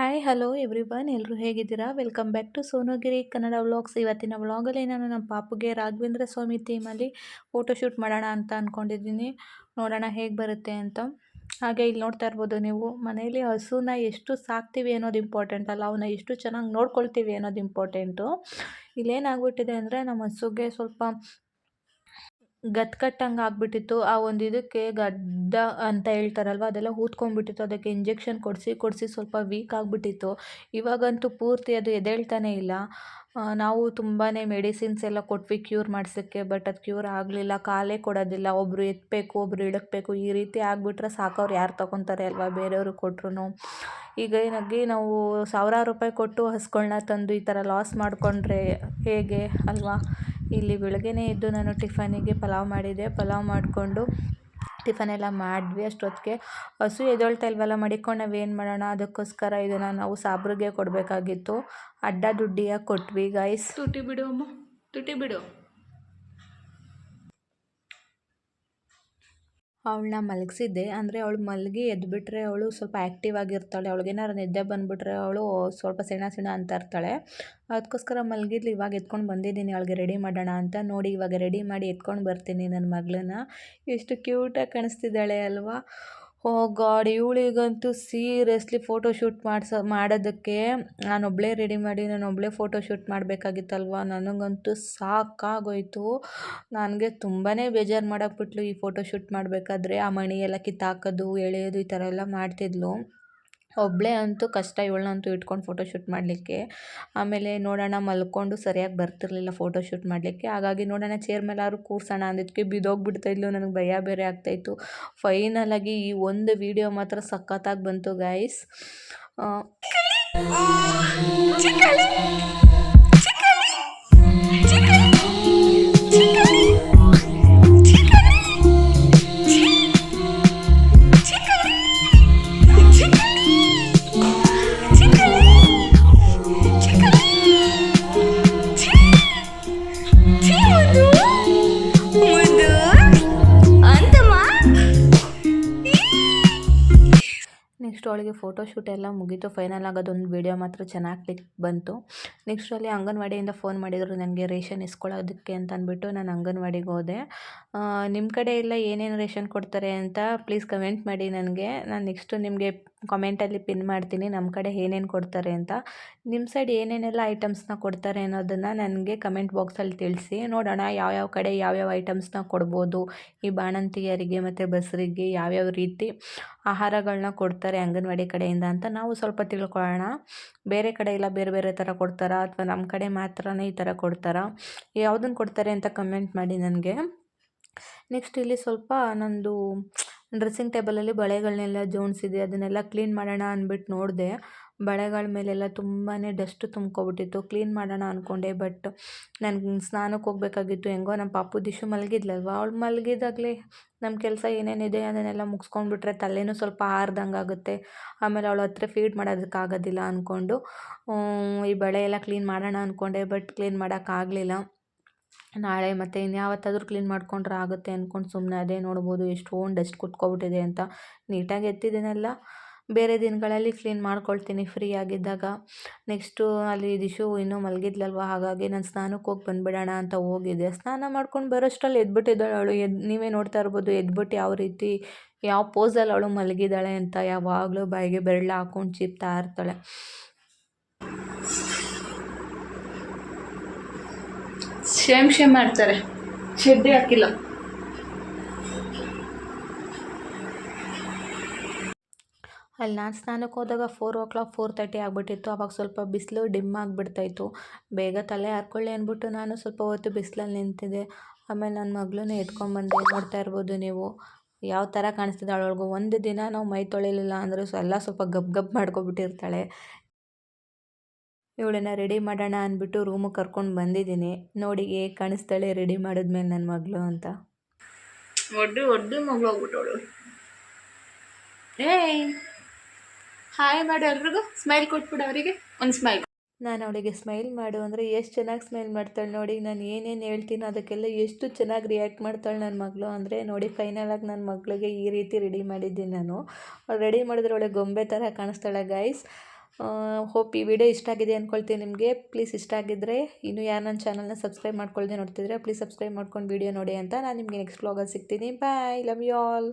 Hi hello every one ಎಲ್ಲರೂ ಹೇಗಿದ್ದೀರಾ? Welcome back to Sonogiri Kannada vlogs ಇವತ್ತಿನ ವ್ಲಾಗಲ್ಲಿ ನಾನು ನಮ್ಮ ಪಾಪುಗೆ ರಾಘವೇಂದ್ರ ಸ್ವಾಮಿ ಥೀಮಲ್ಲಿ ಫೋಟೋಶೂಟ್ ಮಾಡೋಣ ಅಂತ ಅಂದ್ಕೊಂಡಿದ್ದೀನಿ ನೋಡೋಣ ಹೇಗೆ ಬರುತ್ತೆ ಅಂತ. ಹಾಗೆ ಇಲ್ಲಿ ನೋಡ್ತಾ ಇರ್ಬೋದು ನೀವು, ಮನೆಯಲ್ಲಿ ಹಸುನ ಎಷ್ಟು ಸಾಕ್ತೀವಿ ಅನ್ನೋದು ಇಂಪಾರ್ಟೆಂಟ್ ಅಲ್ಲ ಅವನ್ನ ಎಷ್ಟು ಚೆನ್ನಾಗಿ ನೋಡ್ಕೊಳ್ತೀವಿ ಅನ್ನೋದು ಇಂಪಾರ್ಟೆಂಟು ಇಲ್ಲೇನಾಗ್ಬಿಟ್ಟಿದೆ ಅಂದರೆ ನಮ್ಮ ಹಸುಗೆ ಸ್ವಲ್ಪ ಗತ್ಕಟ್ಟಂಗೆ ಆಗಿಬಿಟ್ಟಿತ್ತು. ಆ ಒಂದು ಇದಕ್ಕೆ ಗಡ್ಡ ಅಂತ ಹೇಳ್ತಾರಲ್ವ, ಅದೆಲ್ಲ ಊದ್ಕೊಂಡ್ಬಿಟ್ಟಿತ್ತು ಅದಕ್ಕೆ ಇಂಜೆಕ್ಷನ್ ಕೊಡಿಸಿ ಕೊಡಿಸಿ ಸ್ವಲ್ಪ ವೀಕ್ ಆಗಿಬಿಟ್ಟಿತ್ತು. ಇವಾಗಂತೂ ಪೂರ್ತಿ ಅದು ಎದ್ದೇಳ್ತಾನೆ ಇಲ್ಲ. ನಾವು ತುಂಬಾ ಮೆಡಿಸಿನ್ಸ್ ಎಲ್ಲ ಕೊಟ್ವಿ ಕ್ಯೂರ್ ಮಾಡಿಸೋಕ್ಕೆ ಬಟ್ ಅದು ಕ್ಯೂರ್ ಆಗಲಿಲ್ಲ. ಕಾಲೇ ಕೊಡೋದಿಲ್ಲ. ಒಬ್ಬರು ಎತ್ತಬೇಕು ಒಬ್ಬರು ಇಳಕಬೇಕು. ಈ ರೀತಿ ಆಗಿಬಿಟ್ರೆ ಸಾಕವ್ರು ಯಾರು ತೊಗೊತಾರೆ ಅಲ್ವಾ ಬೇರೆಯವ್ರಿಗೆ ಕೊಟ್ರು ಈಗ ಏನಾಗಿ ನಾವು ಸಾವಿರಾರು ರೂಪಾಯಿ ಕೊಟ್ಟು ಹಸುಗಳ್ನ ತಂದು ಈ ಥರ ಲಾಸ್ ಮಾಡಿಕೊಂಡ್ರೆ ಹೇಗೆ ಅಲ್ವಾ? ಇಲ್ಲಿ ಬೆಳಗ್ಗೆನೇ ಎದ್ದು ನಾನು ಟಿಫನಿಗೆ ಪಲಾವ್ ಮಾಡಿದೆ. ಪಲಾವ್ ಮಾಡಿಕೊಂಡು ಟಿಫನ್ ಎಲ್ಲ ಮಾಡಿದ್ವಿ ಅಷ್ಟೊತ್ತಿಗೆ. ಹಸು ಎದ್ದೇಳ್ತಾ ಇಲ್ವಲ್ಲ, ಮಡಿಕೊಂಡು ನಾವೇನು ಮಾಡೋಣ? ಅದಕ್ಕೋಸ್ಕರ ಇದನ್ನು ನಾವು ಸಾಬ್ರಿಗೆ ಕೊಡಬೇಕಾಗಿತ್ತು. ಅಡ್ಡ ದುಡ್ಡಿಯ ಕೊಟ್ವಿ ಗಾಯ್ಸ್ ತುಟಿ ಬಿಡು ಅಮ್ಮ, ತುಟಿ ಬಿಡು. ಅವಳನ್ನ ಮಲಗಿಸಿದ್ದೆ. ಅಂದರೆ ಅವಳು ಮಲಗಿ ಎದ್ದುಬಿಟ್ರೆ ಅವಳು ಸ್ವಲ್ಪ ಆ್ಯಕ್ಟಿವ್ ಆಗಿರ್ತಾಳೆ. ಅವಳಿಗೇನಾರು ನಿದ್ದೆ ಬಂದುಬಿಟ್ರೆ ಅವಳು ಸ್ವಲ್ಪ ಸೆಣ ಸೆಣ ಅಂತ ಇರ್ತಾಳೆ. ಅದಕ್ಕೋಸ್ಕರ ಮಲಗಿದ್ಲು. ಇವಾಗ ಎತ್ಕೊಂಡು ಬಂದಿದ್ದೀನಿ. ಅವಳಿಗೆ ರೆಡಿ ಮಾಡೋಣ ಅಂತ ನೋಡಿ ಇವಾಗ ರೆಡಿ ಮಾಡಿ ಎತ್ಕೊಂಡು ಬರ್ತೀನಿ ನನ್ನ ಮಗಳನ್ನ. ಎಷ್ಟು ಕ್ಯೂಟಾಗಿ ಕಾಣಿಸ್ತಿದ್ದಾಳೆ ಅಲ್ವಾ? ಓ ಗಾಡ್, ಇವಳಿಗಂತೂ ಸೀರಿಯಸ್ಲಿ ಫೋಟೋ ಶೂಟ್ ಮಾಡ್ಸೋ, ಮಾಡೋದಕ್ಕೆ ನಾನೊಬ್ಬಳೇ ರೆಡಿ ಮಾಡಿ ನಾನೊಬ್ಬಳೇ ಫೋಟೋ ಶೂಟ್ ಮಾಡಬೇಕಾಗಿತ್ತಲ್ವ? ನನಗಂತೂ ಸಾಕಾಗೋಯ್ತು. ನನಗೆ ತುಂಬಾ ಬೇಜಾರು ಮಾಡಾಕ್ಬಿಟ್ಲು ಈ ಫೋಟೋ ಶೂಟ್ ಮಾಡಬೇಕಾದ್ರೆ. ಆ ಮಣಿ ಎಲ್ಲ ಕಿತ್ತಾಕೋದು, ಎಳೆಯೋದು ಈ ಥರ ಎಲ್ಲ ಮಾಡ್ತಿದ್ಲು. ಒಬ್ಬಳೇ ಅಂತೂ ಕಷ್ಟ, ಇವಳನ್ನಂತೂ ಇಟ್ಕೊಂಡು ಫೋಟೋ ಶೂಟ್ ಮಾಡಲಿಕ್ಕೆ. ಆಮೇಲೆ ನೋಡೋಣ ಮಲ್ಕೊಂಡು ಸರಿಯಾಗಿ ಬರ್ತಿರಲಿಲ್ಲ ಫೋಟೋ ಶೂಟ್ ಮಾಡಲಿಕ್ಕೆ. ಹಾಗಾಗಿ ನೋಡೋಣ ಚೇರ್ ಮೇಲೆ ಆದ್ರೂ ಕೂರ್ಸೋಣ ಅಂದಿದ್ದಕ್ಕೆ ಬಿದ್ದೋಗ್ಬಿಡ್ತಾಯಿದ್ಲು ನನಗೆ ಭಯ ಬೇರೆ ಆಗ್ತಾಯಿತ್ತು ಫೈನಲಾಗಿ ಈ ಒಂದು ವಿಡಿಯೋ ಮಾತ್ರ ಸಖತ್ತಾಗಿ ಬಂತು ಗಾಯ್ಸ್ ನೆಕ್ಸ್ಟ್ ಅವಳಿಗೆ ಫೋಟೋಶೂಟ್ ಎಲ್ಲ ಮುಗೀತು. ಫೈನಲ್ ಆಗೋದೊಂದು ವೀಡಿಯೋ ಮಾತ್ರ ಚೆನ್ನಾಗಿ ಕ್ಲಿಕ್ ಬಂತು. ನೆಕ್ಸ್ಟ್ ಅಲ್ಲಿ ಅಂಗನವಾಡಿಯಿಂದ ಫೋನ್ ಮಾಡಿದರು ನನಗೆ ರೇಷನ್ ಇಸ್ಕೊಳ್ಳೋದಕ್ಕೆ ಅಂತ ಅಂದ್ಬಿಟ್ಟು ನಾನು ಅಂಗನವಾಡಿಗೆ ಹೋದೆ. ನಿಮ್ಮ ಕಡೆ ಎಲ್ಲ ಏನೇನು ರೇಷನ್ ಕೊಡ್ತಾರೆ ಅಂತ ಪ್ಲೀಸ್ ಕಮೆಂಟ್ ಮಾಡಿ ನನಗೆ ನಾನು ನೆಕ್ಸ್ಟು ನಿಮಗೆ ಕಮೆಂಟಲ್ಲಿ ಪಿನ್ ಮಾಡ್ತೀನಿ ನಮ್ಮ ಕಡೆ ಏನೇನು ಕೊಡ್ತಾರೆ ಅಂತ. ನಿಮ್ಮ ಸೈಡ್ ಏನೇನೆಲ್ಲ ಐಟಮ್ಸ್ನ ಕೊಡ್ತಾರೆ ಅನ್ನೋದನ್ನು ನನಗೆ ಕಮೆಂಟ್ ಬಾಕ್ಸಲ್ಲಿ ತಿಳಿಸಿ. ನೋಡೋಣ ಯಾವ್ಯಾವ ಕಡೆ ಯಾವ್ಯಾವ ಐಟಮ್ಸ್ನ ಕೊಡ್ಬೋದು. ಈ ಬಾಣಂತಿಯರಿಗೆ ಮತ್ತು ಬಸರಿಗೆ ಯಾವ್ಯಾವ ರೀತಿ ಆಹಾರಗಳನ್ನ ಕೊಡ್ತಾರೆ ಅಂಗನವಾಡಿ ಕಡೆಯಿಂದ ಅಂತ ನಾವು ಸ್ವಲ್ಪ ತಿಳ್ಕೊಳ್ಳೋಣ. ಬೇರೆ ಕಡೆ ಇಲ್ಲ, ಬೇರೆ ಬೇರೆ ಥರ ಕೊಡ್ತಾರಾ? ಅಥವಾ ನಮ್ಮ ಕಡೆ ಮಾತ್ರನೇ ಈ ಥರ ಕೊಡ್ತಾರಾ? ಯಾವುದನ್ನು ಕೊಡ್ತಾರೆ ಅಂತ ಕಮೆಂಟ್ ಮಾಡಿ ನನಗೆ. ನೆಕ್ಸ್ಟ್ ಇಲ್ಲಿ ಸ್ವಲ್ಪ ನಂದು ಡ್ರೆಸ್ಸಿಂಗ್ ಟೇಬಲಲ್ಲಿ ಬಳೆಗಳನ್ನೆಲ್ಲ ಜೋಡಿಸಿದೆ ಅದನ್ನೆಲ್ಲ ಕ್ಲೀನ್ ಮಾಡೋಣ ಅಂದ್ಬಿಟ್ಟು ನೋಡಿದೆ. ಬಳೆಗಳ ಮೇಲೆಲ್ಲ ತುಂಬಾ ಡಸ್ಟ್ ತುಂಬ್ಕೊಬಿಟ್ಟಿತ್ತು. ಕ್ಲೀನ್ ಮಾಡೋಣ ಅಂದ್ಕೊಂಡೆ ಬಟ್ ನನಗೆ ಸ್ನಾನಕ್ಕೆ ಹೋಗಬೇಕಾಗಿತ್ತು. ಹೆಂಗೋ ನಮ್ಮ ಪಾಪು ದಿಶು ಮಲಗಿದ್ಲಲ್ವ? ಅವಳು ಮಲಗಿದಾಗಲೇ ನಮ್ಮ ಕೆಲಸ ಏನೇನಿದೆ ಅದನ್ನೆಲ್ಲ ಮುಗಿಸ್ಕೊಂಡ್ಬಿಟ್ರೆ ತಲೆನೂ ಸ್ವಲ್ಪ ಆರ್ದಂಗೆ ಆಗುತ್ತೆ ಆಮೇಲೆ ಅವಳ ಹತ್ರ ಫೀಡ್ ಮಾಡೋದಕ್ಕಾಗೋದಿಲ್ಲ ಅಂದ್ಕೊಂಡು ಈ ಬಳೆ ಎಲ್ಲ ಕ್ಲೀನ್ ಮಾಡೋಣ ಅಂದ್ಕೊಂಡೆ ಬಟ್ ಕ್ಲೀನ್ ಮಾಡೋಕ್ಕಾಗಲಿಲ್ಲ. ನಾಳೆ ಮತ್ತು ಇನ್ಯಾವತ್ತಾದರೂ ಕ್ಲೀನ್ ಮಾಡ್ಕೊಂಡ್ರೆ ಆಗುತ್ತೆ ಅಂದ್ಕೊಂಡು ಸುಮ್ಮನೆ ಅದೇ ನೋಡ್ಬೋದು ಎಷ್ಟೊಂದು ಡಸ್ಟ್ ಕುತ್ಕೊಬಿಟ್ಟಿದೆ ಅಂತ. ನೀಟಾಗಿ ಎತ್ತಿದ್ದೀನಲ್ಲ. ಬೇರೆ ದಿನಗಳಲ್ಲಿ ಕ್ಲೀನ್ ಮಾಡ್ಕೊಳ್ತೀನಿ ಫ್ರೀ ಆಗಿದ್ದಾಗ. ನೆಕ್ಸ್ಟು ಅಲ್ಲಿ ದಿಶು ಇನ್ನೂ ಮಲಗಿದ್ಲಲ್ವ? ಹಾಗಾಗಿ ನಾನು ಸ್ನಾನಕ್ಕೆ ಹೋಗಿ ಬಂದುಬಿಡೋಣ ಅಂತ ಹೋಗಿದ್ದೆ. ಸ್ನಾನ ಮಾಡ್ಕೊಂಡು ಬರೋಷ್ಟರಲ್ಲಿ ಎದ್ಬಿಟ್ಟಿದ್ದಾಳೆ ಅವಳು. ಎದ್, ನೀವೇ ನೋಡ್ತಾ ಇರ್ಬೋದು ಎದ್ಬಿಟ್ಟು ಯಾವ ರೀತಿ, ಯಾವ ಪೋಸಲ್ಲಿ ಅವಳು ಮಲಗಿದ್ದಾಳೆ ಅಂತ ಯಾವಾಗಲೂ ಬಾಯಿಗೆ ಬೆರಳು ಹಾಕೊಂಡು ಚೀಪ್ತಾ ಇರ್ತಾಳೆ. ಶೇಮ್ ಶೇಮ್ ಮಾಡ್ತಾರೆ. ಶೆಡ್ಡೆ ಹಾಕಿಲ್ಲ. ಅಲ್ಲಿ ನಾನು ಸ್ನಾನಕ್ಕೆ ಹೋದಾಗ four o'clock four thirty ಆಗಿಬಿಟ್ಟಿತ್ತು. ಅವಾಗ ಸ್ವಲ್ಪ ಬಿಸಿಲು ಡಿಮ್ ಆಗಿಬಿಡ್ತಾಯಿತ್ತು. ಬೇಗ ತಲೆ ಹಾರ್ಕೊಳ್ಳಿ ಅಂದ್ಬಿಟ್ಟು ನಾನು ಸ್ವಲ್ಪ ಹೊತ್ತು ಬಿಸಿಲಲ್ಲಿ ನಿಂತಿದ್ದೆ. ಆಮೇಲೆ ನನ್ನ ಮಗಳನ್ನ ಎತ್ಕೊಂಡ್ಬಂದೆ ನೋಡ್ತಾ ಇರ್ಬೋದು ನೀವು? ಯಾವ ಥರ ಕಾಣಿಸ್ತಿದೆ ಅವಳೊಳಗು ಒಂದು ದಿನ ನಾವು ಮೈ ತೊಳಿಲಿಲ್ಲ ಅಂದರೆ ಎಲ್ಲ ಸ್ವಲ್ಪ ಗಬ್ ಗಬ್ ಮಾಡ್ಕೊಬಿಟ್ಟಿರ್ತಾಳೆ. ಇವಳನ್ನ ರೆಡಿ ಮಾಡೋಣ ಅಂದ್ಬಿಟ್ಟು ರೂಮಿಗೆ ಕರ್ಕೊಂಡು ಬಂದಿದ್ದೀನಿ. ನೋಡಿ ಹೇಗೆ ಕಾಣಿಸ್ತಾಳೆ ರೆಡಿ ಮಾಡಿದ್ಮೇಲೆ ನನ್ನ ಮಗಳು ಅಂತ. ಒಡ್ಡು ಒಡ್ಡು ಮಗಳು ಹೋಗ್ಬಿಟ್ಟವಳು. ಏಯ್! ಹಾಯ್ ಮಾಡು ಎಲ್ರಿಗೂ. ಸ್ಮೈಲ್ ಕೊಟ್ಬಿಡು ಅವರಿಗೆ. ಒಂದು ಸ್ಮೈಲ್ ನಾನು ಅವಳಿಗೆ ಸ್ಮೈಲ್ ಮಾಡು ಅಂದರೆ ಎಷ್ಟು ಚೆನ್ನಾಗಿ ಸ್ಮೈಲ್ ಮಾಡ್ತಾಳೆ ನೋಡಿ ನಾನು ಏನೇನು ಹೇಳ್ತೀನೋ ಅದಕ್ಕೆಲ್ಲ ಎಷ್ಟು ಚೆನ್ನಾಗಿ ರಿಯಾಕ್ಟ್ ಮಾಡ್ತಾಳೆ ನನ್ನ ಮಗಳು ಅಂದರೆ ನೋಡಿ ಫೈನಲಾಗಿ ನನ್ನ ಮಗಳಿಗೆ ಈ ರೀತಿ ರೆಡಿ ಮಾಡಿದ್ದೀನಿ ನಾನು. ರೆಡಿ ಮಾಡಿದ್ರೆ ಅವಳಿಗೆ ಗೊಂಬೆ ಥರ ಕಾಣಿಸ್ತಾಳೆ ಗೈಸ್ ಹೋಪ್ ಈ ವಿಡಿಯೋ ಇಷ್ಟ ಆಗಿದೆ ಅಂದ್ಕೊಳ್ತೀನಿ ನಿಮಗೆ. ಪ್ಲೀಸ್ ಇಷ್ಟ ಆಗಿದ್ದರೆ ಇನ್ನೂ ಯಾರು ನನ್ನ ಚಾನಲ್ನ ಸಬ್ಸ್ಕ್ರೈಬ್ ಮಾಡ್ಕೊಳ್ಳದೆ ನೋಡ್ತಿದ್ರೆ ಪ್ಲೀಸ್ ಸಬ್ಸ್ಕ್ರೈಬ್ ಮಾಡ್ಕೊಂಡು ವಿಡಿಯೋ ನೋಡಿ ಅಂತ ನಾನು ನಿಮಗೆ ನೆಕ್ಸ್ಟ್ ವ್ಲಾಗಲ್ಲಿ ಸಿಗ್ತೀನಿ. Bye love you all